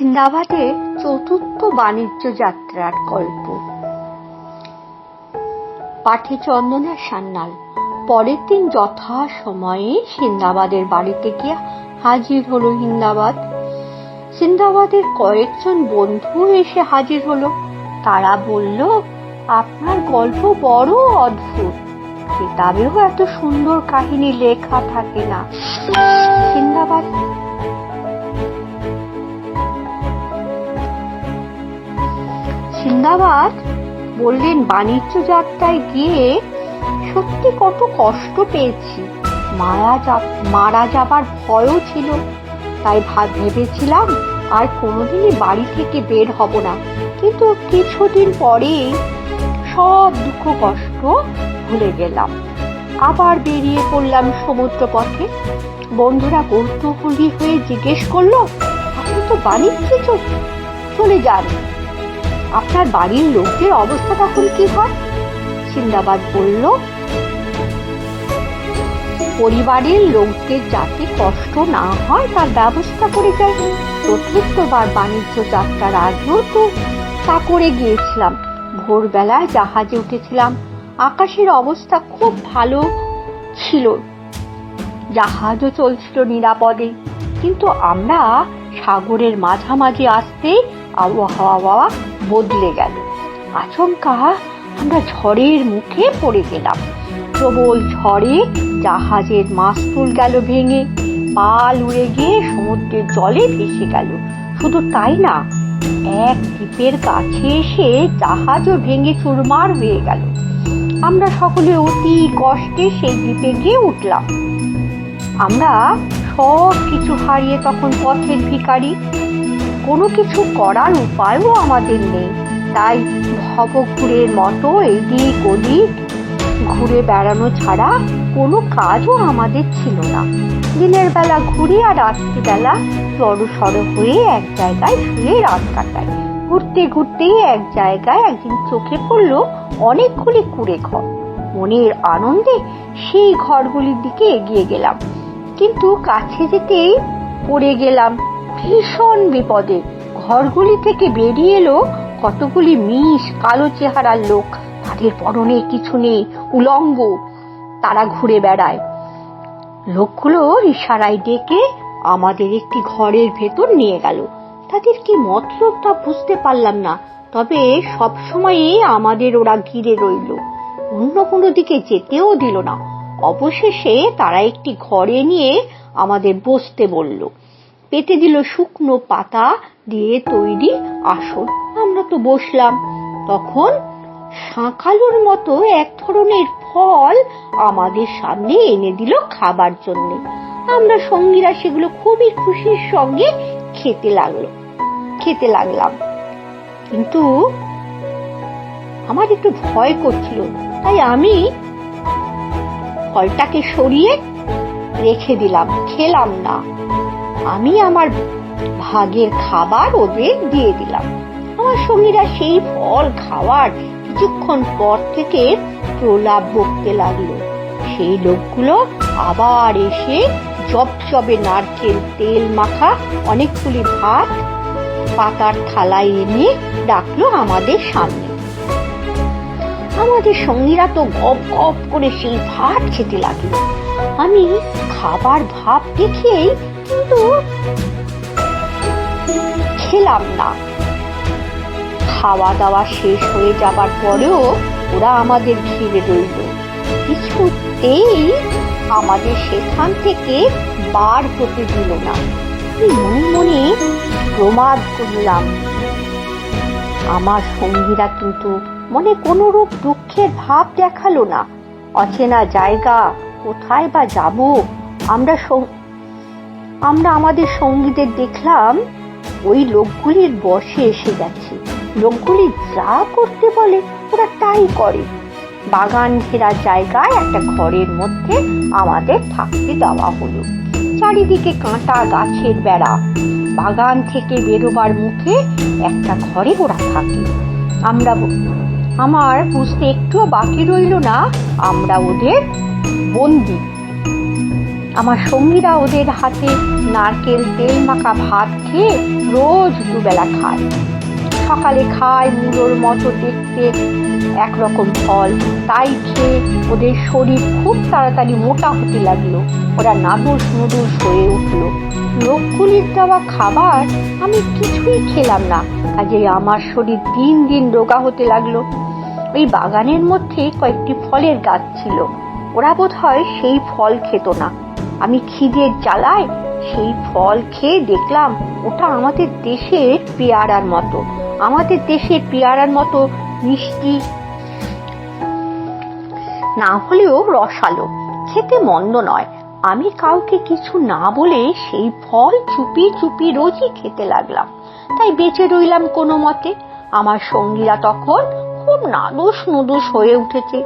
সিন্দাবাদের চতুর্থ বাণিজ্য যাত্রার গল্প। পাঠে চন্দনা সান্যাল, পরের দিন যথা সময়ে সিন্দাবাদের বাড়িতে গিয়ে হাজির হলো হিন্দাবাদ। সিন্দাবাদের কয়েকজন বন্ধু এসে হাজির হলো। তারা বলল, আপনার গল্প বড় অদ্ভুত। কিতাবেও এত সুন্দর কাহিনী লেখা থাকে না। সিন্দাবাদ সিন্দাবাদ বললেন বাণিজ্য যাত্রায় গিয়ে সত্যি কত কষ্ট পেয়েছি। মারা যা, মারা যাবার ভয়ও ছিল। তাই ভাব ভেবেছিলাম আর কোনোদিনই বাড়ি থেকে বের হব না। কিন্তু কিছুদিন পরেই সব দুঃখ কষ্ট ভুলে গেলাম। আবার বেরিয়ে পড়লাম সমুদ্র পথে বন্ধুরা কৌতূহলী হয়ে জিজ্ঞেস করল, আপনি তো বাণিজ্য চলে যান। আপনার বাড়ির লোকদের অবস্থা তখন কি হয়? সিন্দাবাদ বলল, পরিবারের লোকদের যাতে কষ্ট না হয়, তার ব্যবস্থা করে যায় চতুর্থবার বাণিজ্য যাত্রার আগেও তো তা করে গিয়েছিলাম। ভোরবেলায় জাহাজে উঠেছিলাম। আকাশের অবস্থা খুব ভালো ছিল। জাহাজও চলছিল নিরাপদে। কিন্তু আমরা সাগরের মাঝামাঝি আসতে আবহাওয়া বদলে গেল। আচমকা আমরা ঝড়ের মুখে পড়ে গেলাম। প্রবল ঝড়ে জাহাজের মাস্তুল গেল ভেঙে, পাল উড়ে গিয়ে সমুদ্রের জলে ভেসে গেল। শুধু তাই না, এক দ্বীপের কাছে এসে জাহাজও ভেঙে চুরমার হয়ে গেল। আমরা সকলে অতি কষ্টে সেই দ্বীপে গিয়ে উঠলাম। আমরা সব কিছু হারিয়ে তখন পথের ভিখারি কোনো কিছু করার উপায়ও আমাদের নেই। তাই ভবঘুরের মতো এদিক ওদিক ঘুরে বেড়ানো ছাড়া কোনো কাজও আমাদের ছিল না। দিনের বেলা ঘুরি আর রাত্রিবেলা সড়ো হয়ে এক জায়গায় শুয়ে রাত কাটাই। ঘুরতে ঘুরতেই এক জায়গায় একদিন চোখে পড়ল অনেকগুলি কুড়ে ঘর। মনের আনন্দে সেই ঘরগুলির দিকে এগিয়ে গেলাম। কিন্তু কাছে যেতেই পড়ে গেলাম ভীষণ বিপদে। ঘরগুলি থেকে বেরিয়ে এলো কতগুলি মিশ কালো চেহারার লোক। তাদের পরনে কিছু নেই, উলঙ্গ। তারা ঘুরে বেড়ায়। লোকগুলো ইশারায় ডেকে আমাদের একটি ঘরের ভেতর নিয়ে গেল। তাদের কি মতলব তা বুঝতে পারলাম না, তবে সব সময়ে আমাদের ওরা ঘিরে রইল। অন্য কোনো দিকে যেতেও দিল না। অবশেষে তারা একটি ঘরে নিয়ে আমাদের বসতে বলল। পেতে দিল শুকনো পাতা দিয়ে তৈরি আসন। আমরা তো বসলাম। তখন শাঁখালুর মতো এক ধরনের ফল আমাদের সামনে এনে দিল খাবার জন্য। আমরা সঙ্গীরা সেগুলো খুবই খুশির সঙ্গে খেতে লাগল, খেতে লাগলাম। কিন্তু আমার একটু ভয় করছিল, তাই আমি ফলটাকে সরিয়ে রেখে দিলাম, খেলাম না। আমি আমার ভাগের খাবার ওদের দিয়ে দিলাম। আমার সঙ্গীরা সেই ফল খাওয়ার কিছুক্ষণ পর থেকে প্রলাপ বকতে লাগল। সেই লোকগুলো আবার এসে জবজবে নারকেল তেল মাখা অনেকগুলি ভাত পাতার থালায় এনে ডাকলো আমাদের সামনে। আমাদের সঙ্গীরা তো গপ গপ করে সেই ভাত খেতে লাগল আমি খাবার ভাব দেখেই কিন্তু খেলাম না। খাওয়া দাওয়া শেষ হয়ে যাবার পরেও ওরা আমাদের ঘিরে রইল। কিছুতেই আমাদের সেখান থেকে বার হতে দিল না। মনে মনে প্রমাদ করলাম। আমার সঙ্গীরা কিন্তু মনে কোনো রূপ দুঃখের ভাব দেখাল না। অচেনা জায়গা, কোথায় বা যাব? আমরা আমরা আমাদের সঙ্গীদের দেখলাম, ওই লোকগুলির বসে এসে গেছে। লোকগুলি যা করতে বলে, ওরা তাই করে। বাগান ঘেরা জায়গায় একটা ঘরের মধ্যে আমাদের থাকতে দেওয়া হলো। চারিদিকে কাঁটা গাছের বেড়া। বাগান থেকে বেরোবার মুখে একটা ঘরে ওরা থাকে। আমরা আমার বুঝতে একটুও বাকি রইল না। আমরা ওদের বন্দি। আমার সঙ্গীরা ওদের হাতে নারকেল, তেল মাখা ভাত খেয়ে রোজ দুবেলা খায়। সকালে খায় মুলোর মতো দেখতে একরকম ফল। তাই খেয়ে ওদের শরীর খুব তাড়াতাড়ি মোটা হতে লাগল। ওরা নাদুস নুদুস হয়ে উঠল। লোকগুলির দেওয়া খাবার আমি কিছুই খেলাম না। কাজে আমার শরীর দিন দিন রোগা হতে লাগল। ওই বাগানের মধ্যে কয়েকটি ফলের গাছ ছিল। ওরা বোধ হয় সেই ফল খেত না। আমি খিদের জ্বালায় সেই ফল খেয়ে দেখলাম ওটা আমাদের দেশের পেয়ারার মতো। আমাদের দেশের পেয়ারার মতো মিষ্টি, না হলেও রসালো। খেতে মন্দ নয়। আমি কাউকে কিছু না বলে সেই ফল চুপি চুপি রোজই খেতে লাগলাম। তাই বেঁচে রইলাম কোনো মতে। আমার সঙ্গীরা তখন খুব নাদুস নুদুস হয়ে উঠেছে।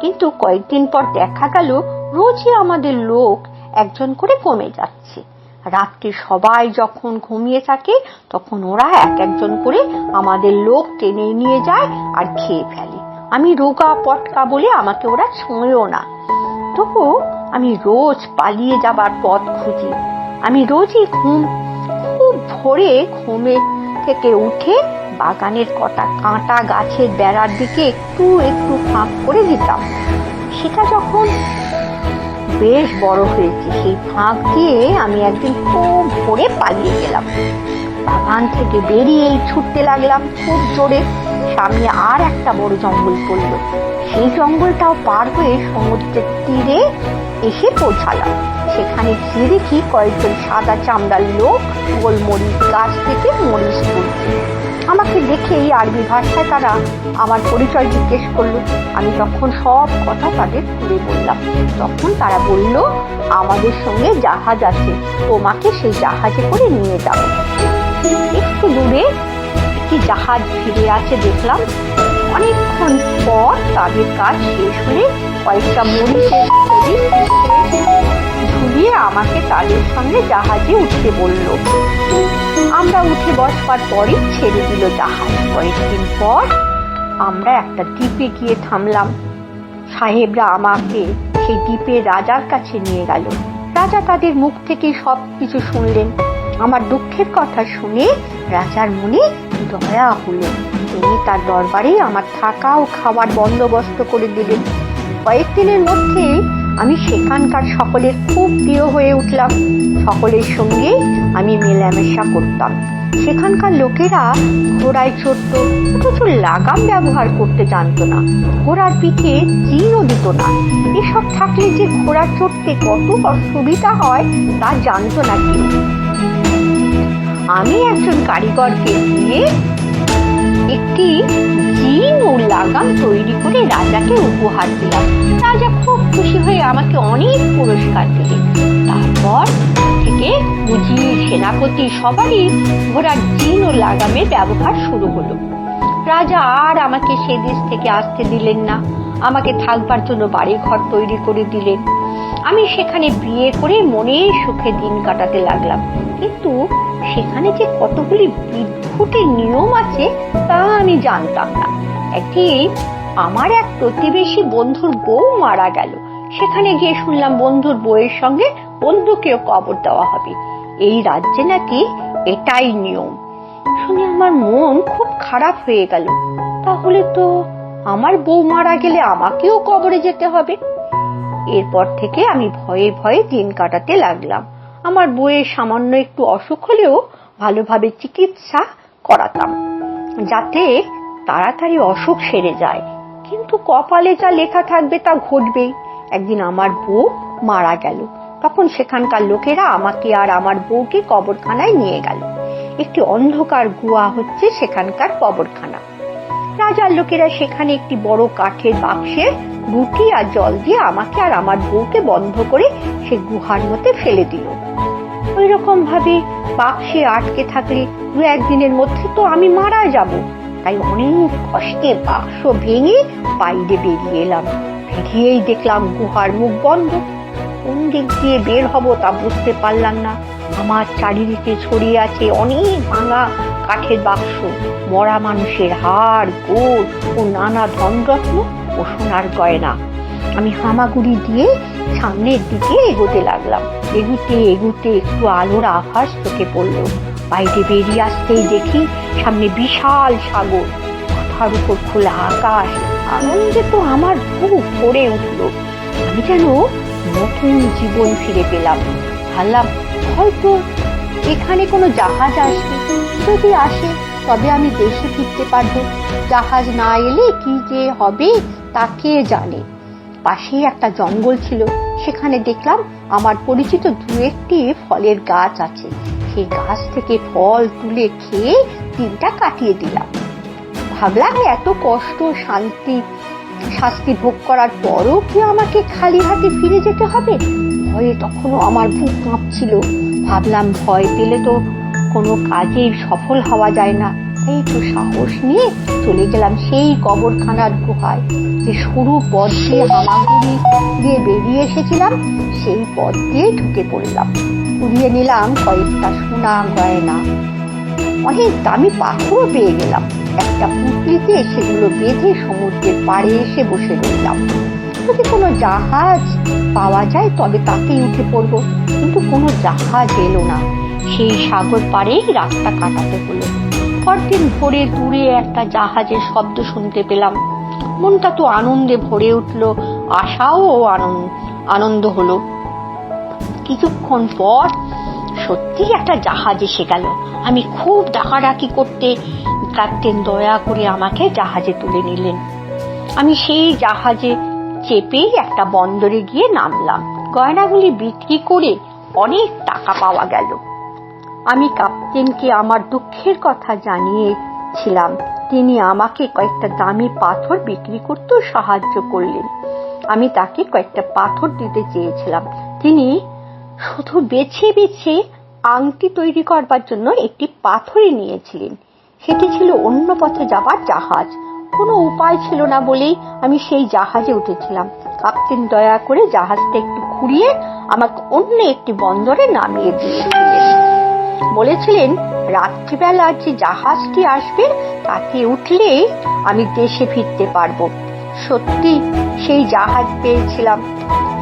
কিন্তু কয়েকদিন পর দেখা গেল, রোজই আমাদের লোক একজন করে কমে যাচ্ছে। রাত্রে সবাই যখন ঘুমিয়ে থাকে, তখন ওরা এক একজন করে আমাদের লোক টেনে নিয়ে যায় আর খেয়ে ফেলে। আমি রোগা পটকা বলে আমাকে ওরা ছোঁয়েও না। তবু আমি রোজ পালিয়ে যাবার পথ খুঁজি। আমি রোজই ঘুম, খুব ভোরে ঘুমে থেকে উঠে বাগানের কটা কাঁটা গাছের বেড়ার দিকে একটু একটু ফাঁক করে দিতাম। সেটা যখন বেশ বড় হয়েছে, সেই ফাঁক দিয়ে আমি একদিন খুব ভোরে পালিয়ে গেলাম। বাগান থেকে বেরিয়েই ছুটতে লাগলাম খুব জোরে। সামনে আর একটা বড় জঙ্গল পড়ল। সেই জঙ্গলটাও পার হয়ে সমুদ্রের তীরে এসে পৌঁছালাম। সেখানে গিয়ে দেখি কয়েকজন সাদা চামড়ার লোক গোলমরিচ গাছ থেকে মরিচ তুলছে। আমাকে দেখেই আরবি ভাষায় তারা আমার পরিচয় জিজ্ঞেস করল। আমি তখন সব কথা তাদের খুলে বললাম। তখন তারা বলল, আমাদের সঙ্গে জাহাজ আছে। তোমাকে সেই জাহাজে করে নিয়ে যাব। একটু দূরে একটি জাহাজ ফিরে আছে দেখলাম। অনেকক্ষণ পর তাদের কাজ শেষ হলে কয়েকটা মরিচের ঝুলিয়ে আমাকে তাদের সঙ্গে জাহাজে উঠতে বলল। আমরা উঠে বসবার পরই ছেড়ে দিল জাহাজ। কয়েকদিন পর আমরা একটা দ্বীপে গিয়ে থামলাম। সাহেবরা আমাকে সেই দ্বীপের রাজার কাছে নিয়ে গেল। রাজা তাদের মুখ থেকে সব কিছু শুনলেন। আমার দুঃখের কথা শুনে রাজার মনে দয়া হলো। তিনি তার দরবারে আমার থাকা ও খাবার বন্দোবস্ত করে দিলেন। কয়েকদিনের মধ্যেই আমি সেখানকার সকলের খুব প্রিয় হয়ে উঠলাম। সকলের সঙ্গে আমি মেলামেশা করতাম। সেখানকার লোকেরা ঘোড়ায় চড়ত অথচ লাগাম ব্যবহার করতে জানতো না। ঘোড়ার পিঠে চিনও দিত না। এসব থাকলে যে ঘোড়া চড়তে কত অসুবিধা হয় তা জানত না কেউ। আমি একজন কারিগরকে দিয়ে একটি জিন ও লাগাম তৈরি করে রাজাকে উপহার দিলাম। রাজা খুব খুশি হয়ে আমাকে অনেক পুরস্কার দিলেন। তারপর থেকে উজির সেনাপতি সবারই ঘোড়ার জিন ও লাগামের ব্যবহার শুরু হলো। রাজা আর আমাকে সে দেশ থেকে আসতে দিলেন না। আমাকে থাকবার জন্য বাড়ি ঘর তৈরি করে দিলেন আমি সেখানে বিয়ে করে মনের সুখে দিন কাটাতে লাগলাম। কিন্তু সেখানে যে কতগুলি বিদ্যুতের নিয়ম আছে, তা আমি জানতাম না। একদিন আমার এক প্রতিবেশী বন্ধুর বউ মারা গেল। সেখানে গিয়ে শুনলাম বন্ধুর বউয়ের সঙ্গে বন্ধুকেও কবর দেওয়া হবে। এই রাজ্যে নাকি এটাই নিয়ম। শুনে আমার মন খুব খারাপ হয়ে গেল। তাহলে তো আমার বউ মারা গেলে আমাকেও কবরে যেতে হবে। এরপর থেকে আমি ভয়ে ভয়ে দিন কাটাতে লাগলাম। আমার বইয়ের সামান্য একটু অসুখ হলেও ভালোভাবে চিকিৎসা করাতাম, যাতে তাড়াতাড়ি অসুখ সেরে যায়। কিন্তু কপালে যা লেখা থাকবে তা ঘটবেই। একদিন আমার বউ মারা গেল। তখন সেখানকার লোকেরা আমাকে আর আমার বউকে কবরখানায় নিয়ে গেল। একটি অন্ধকার গুয়া হচ্ছে সেখানকার কবরখানা। রাজার লোকেরা সেখানে একটি বড় কাঠের বাক্সে রুটি আর জল দিয়ে আমাকে আর আমার বউকে বন্ধ করে সে গুহার মধ্যে ফেলে দিল। ওই রকম ভাবে বাক্সে আটকে থাকলে দু একদিনের মধ্যে তো আমি মারা যাব। তাই অনেক কষ্টে বাক্স ভেঙে বাইরে বেরিয়ে এলাম। বেরিয়েই দেখলাম গুহার মুখ বন্ধ। কোন দিক দিয়ে বের হব তা বুঝতে পারলাম না। আমার চারিদিকে ছড়িয়ে আছে অনেক ভাঙা কাঠের বাক্স, মরা মানুষের হাড়, গোড় ও নানা ধনরত্ন ও সোনার গয়না। আমি হামাগুড়ি দিয়ে সামনের দিকে এগোতে লাগলাম। এগুতে এগুতে একটু আলোর আভাস চোখে পড়ল। বাইরে বেরিয়ে আসতেই দেখি সামনে বিশাল সাগর। মাথার উপর খোলা আকাশ। আনন্দে তো আমার বুক ভরে উঠল। আমি যেন নতুন জীবন ফিরে পেলাম। ভাবলাম, হয়তো এখানে কোনো জাহাজ আসবে। যদি আসে, তবে আমি দেশে ফিরতে পারব। জাহাজ না এলে কি যে হবে, তা কে জানে? পাশেই একটা জঙ্গল ছিল। সেখানে দেখলাম আমার পরিচিত দু একটি ফলের গাছ আছে। সেই গাছ থেকে ফল তুলে খেয়ে দিনটা কাটিয়ে দিলাম। ভাবলাম এত কষ্ট, শান্তি, শাস্তি ভোগ করার পরও কি আমাকে খালি হাতে ফিরে যেতে হবে? ভয়ে তখনও আমার বুক কাঁপছিল। ভাবলাম ভয় পেলে তো কোনো কাজেই সফল হওয়া যায় না। তাই একটু সাহস নিয়ে চলে গেলাম সেই কবরখানার গুহায়। যে সরু পথ দিয়ে হামাগুড়ি দিয়ে বেরিয়ে এসেছিলাম, সেই পথ দিয়ে ঢুকে পড়লাম। কুড়িয়ে নিলাম কয়েকটা সোনা গয়না। অনেক দামি পাথরও পেয়ে গেলাম। একটা পুটলিতে সেগুলো বেঁধে সমুদ্রের পাড়ে এসে বসে রইলাম। যদি কোনো জাহাজ পাওয়া যায়, তবে তাতেই উঠে পড়ব। কিন্তু কোনো জাহাজ এলো না। সেই সাগর পাড়েই রাতটা কাটাতে হলো। পরদিন ভোরে দূরে একটা জাহাজের শব্দ শুনতে পেলাম। মনটা তো আনন্দে ভরে উঠল, আশাও আনন্দ আনন্দ হলো। কিছুক্ষণ পর সত্যি একটা জাহাজ এসে গেল। আমি খুব ডাকাডাকি করতে ক্যাপ্টেন দয়া করে আমাকে জাহাজে তুলে নিলেন। আমি সেই জাহাজে চেপেই একটা বন্দরে গিয়ে নামলাম। গয়নাগুলি বিক্রি করে অনেক টাকা পাওয়া গেল। আমি ক্যাপ্টেনকে আমার দুঃখের কথা জানিয়েছিলাম। তিনি আমাকে কয়েকটা দামি পাথর বিক্রি করতেও সাহায্য করলেন। আমি তাকে কয়েকটা পাথর দিতে চেয়েছিলাম। তিনি শুধু বেছে বেছে আংটি তৈরি করবার জন্য একটি পাথরই নিয়েছিলেন। সেটি ছিল অন্য পথে যাবার জাহাজ। কোনো উপায় ছিল না বলেই আমি সেই জাহাজে উঠেছিলাম। কাপ্তেন দয়া করে জাহাজটা একটু ঘুরিয়ে আমাকে অন্য একটি বন্দরে নামিয়ে দিয়েছিলেন বলেছিলেন, রাত্রিবেলা যে জাহাজটি আসবে, তাতে উঠলে আমি দেশে ফিরতে পারব। সত্যি, সেই জাহাজ পেয়েছিলাম।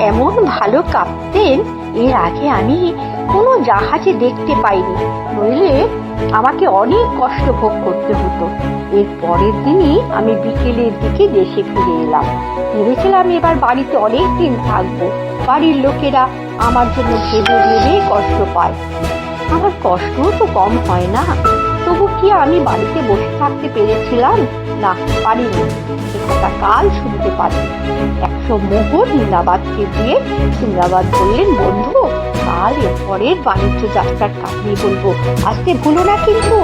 এমন ভালো কাপ্তেন এর আগে আমি কোনো জাহাজে দেখতে পাইনি। নইলে আমাকে অনেক কষ্ট ভোগ করতে হতো। এর পরের দিনই আমি বিকেলের দিকে দেশে ফিরে এলাম। ভেবেছিলাম এবার বাড়িতে অনেক দিন থাকব। বাড়ির লোকেরা আমার জন্য ভেবে ভেবে কষ্ট পায়। আমার কষ্ট তো কম হয় না। তবু কি আমি বাড়িতে বসে থাকতে পেরেছিলাম? না, পারিনি। একটা কাল শুনতে পারি। একশো মোহর জিন্দাবাদকে দিয়ে সিন্দাবাদ বললেন, বন্ধু, কাল এরপরের বাণিজ্য যাত্রার কাহিনী বলব। আসতে ভুলো না কিন্তু?